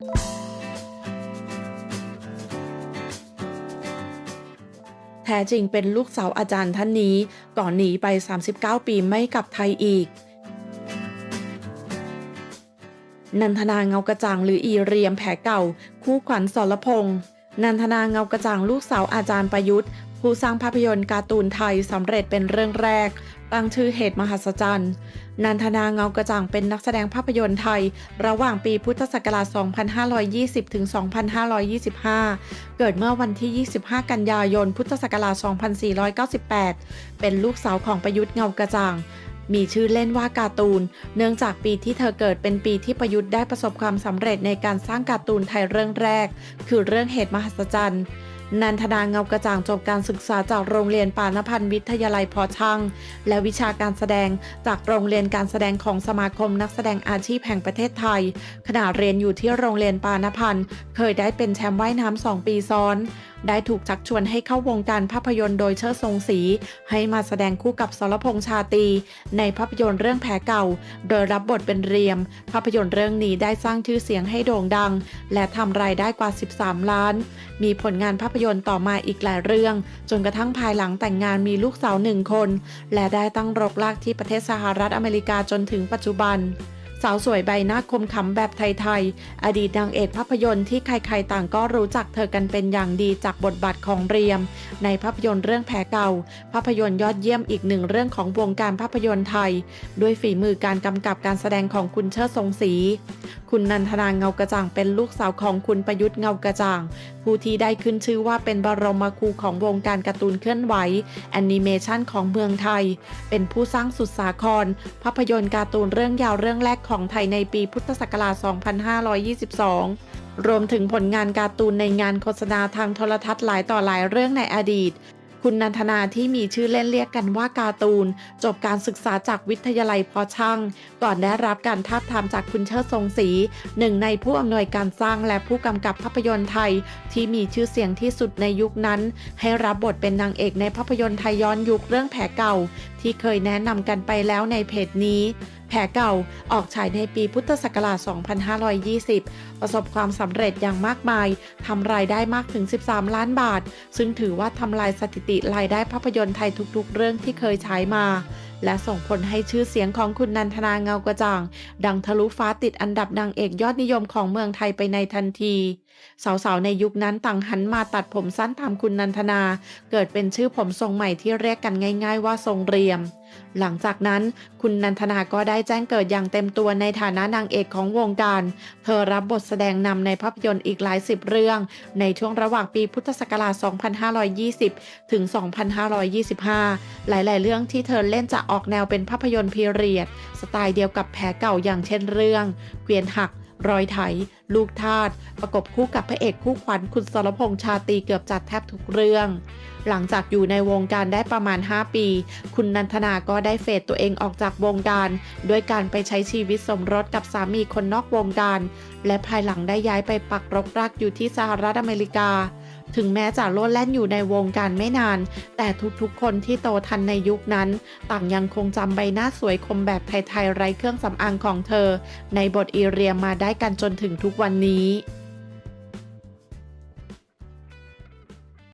แท้จริงเป็นลูกสาวอาจารย์ท่านนี้ ก่อนหนีไป 39 ปีไม่กลับไทยอีก นันทนาเงากระจ่างหรืออีเรียมแผลเก่า คู่ขวัญสรพงษ์นันทนาเงากระจ่างลูกสาวอาจารย์ประยุทธ์ ผู้สร้างภาพยนตร์การ์ตูนไทยสำเร็จเป็นเรื่องแรก ตั้งชื่อเหตุมหัศจรรย์นันทนาเงากระจ่างเป็นนักแสดงภาพยนตร์ไทย ระหว่างปีพุทธศักราช 2520 ถึง 2525 เกิดเมื่อวันที่ 25 กันยายน พุทธศักราช 2498 เป็นลูกสาวของประยุทธ์เงากระจ่างมีชื่อเล่นว่าการ์ตูน เนื่องจากปีที่เธอเกิดเป็นปีที่ประยุทธ์ได้ประสบความสำเร็จในการสร้างการ์ตูนไทยเรื่องแรก คือเรื่องเหตุมหัศจรรย์ นันทนาเงากระจ่างจบการศึกษาจากโรงเรียนปานพันธ์วิทยาลัยพอช่าง และวิชาการแสดงจากโรงเรียนการแสดงของสมาคมนักแสดงอาชีพแห่งประเทศไทย ขณะเรียนอยู่ที่โรงเรียนปานพันธ์เคยได้เป็นแชมป์ว่ายน้ำสองปีซ้อน ได้ถูกชักชวนให้เข้าวงการภาพยนตร์โดยเชิดทรงศรีให้มาแสดงคู่กับสรพงษ์ชาตรีในภาพยนตร์เรื่องแผลเก่า โดยรับบทเป็นเรียม ภาพยนตร์เรื่องนี้ได้สร้างชื่อเสียงให้โด่งดัง และทำรายได้กว่า 13 ล้าน มีผลงานภาพยนตร์ต่อมาอีกหลายเรื่อง จนกระทั่งภายหลังแต่งงานมีลูกสาวหนึ่งคน และได้ตั้งรกรากที่ประเทศสหรัฐอเมริกาจนถึงปัจจุบัน สาวสวยใบหน้าคมขำแบบไทยๆ อดีตนางเอกภาพยนตร์ที่ใครๆต่างก็รู้จักเธอกันเป็นอย่างดีจากบทบาทของเรียม ในภาพยนตร์เรื่องแผลเก่า ภาพยนตร์ยอดเยี่ยมอีกหนึ่งเรื่องของวงการภาพยนตร์ไทย ด้วยฝีมือการกำกับการแสดงของคุณเชิดทรงศรี คุณนันทนาเงากระจ่างเป็นลูกสาวของคุณประยุทธ์เงากระจ่าง ผู้ที่ได้ขึ้นชื่อว่าเป็นบรมครูของวงการการ์ตูนเคลื่อนไหวแอนิเมชันของเมืองไทย เป็นผู้สร้างสุดสาคร ภาพยนตร์การ์ตูนเรื่องยาวเรื่องแรกของไทยในปีพุทธศักราช 2522รวมถึงผลงานการ์ตูนในงานโฆษณาทางโทรทัศน์หลายต่อหลายเรื่องในอดีต คุณนันทนาที่มีชื่อเล่นเรียกกันว่าการ์ตูน จบการศึกษาจากวิทยาลัยพอช่าง ก่อนได้รับการทาบทามจากคุณเชิดทรงศรีหนึ่งในผู้อำนวยการสร้างและผู้กำกับภาพยนตร์ไทย ที่มีชื่อเสียงที่สุดในยุคนั้น ให้รับบทเป็นนางเอกในภาพยนตร์ไทยย้อนยุคเรื่องแผลเก่า ที่เคยแนะนำกันไปแล้วในเพจนี้ แผลเก่าออกฉายในปีพุทธศักราช 2520 ประสบความสำเร็จอย่างมากมายทำรายได้มากถึง 13 ล้านบาท ซึ่งถือว่าทำลายสถิติรายได้ภาพยนตร์ไทยทุกๆ เรื่องที่เคยฉายมา และส่งผลให้ชื่อเสียงของคุณนันทนาเงากระจ่าง ดังทะลุฟ้าติดอันดับนางเอกยอดนิยมของเมืองไทยไปในทันทีสาวๆ ในยุคนั้นต่างหันมาตัดผมสั้นตามคุณนันทนา เกิดเป็นชื่อผมทรงใหม่ที่เรียกกันง่าย ๆ ว่าทรงเรียม หลังจากนั้นคุณนันทนาก็ได้แจ้งเกิดอย่างเต็มตัวในฐานะนางเอกของวงการ เธอรับบทแสดงนำในภาพยนตร์อีกหลายสิบเรื่อง ในช่วงระหว่างปีพุทธศักราช 2520 ถึง 2525 หลาย ๆ เรื่องที่เธอเล่นจะออกแนวเป็นภาพยนตร์พีเรียด สไตล์เดียวกับแผลเก่าอย่างเช่นเรื่อง เกวียนหัก รอยไถ ลูกทาสประกบคู่กับพระเอกคู่ขวัญคุณสรพงษ์ชาตรีเกือบจัดแทบทุกเรื่อง หลังจากอยู่ในวงการได้ประมาณ 5 ปี คุณนันทนาก็ได้เฟดตัวเองออกจากวงการ ด้วยการไปใช้ชีวิตสมรสกับสามีคนนอกวงการ และภายหลังได้ย้ายไปปักรกรักอยู่ที่สหรัฐอเมริกา ถึงแม้จะโลดแล่นอยู่ในวงการไม่นาน แต่ทุกๆคนที่โตทันในยุคนั้น ต่างยังคงจำใบหน้าสวยคมแบบไทยๆไร้เครื่องสำอางของเธอ ในบทอีเรียมมาได้กันจนถึงทุกวันนี้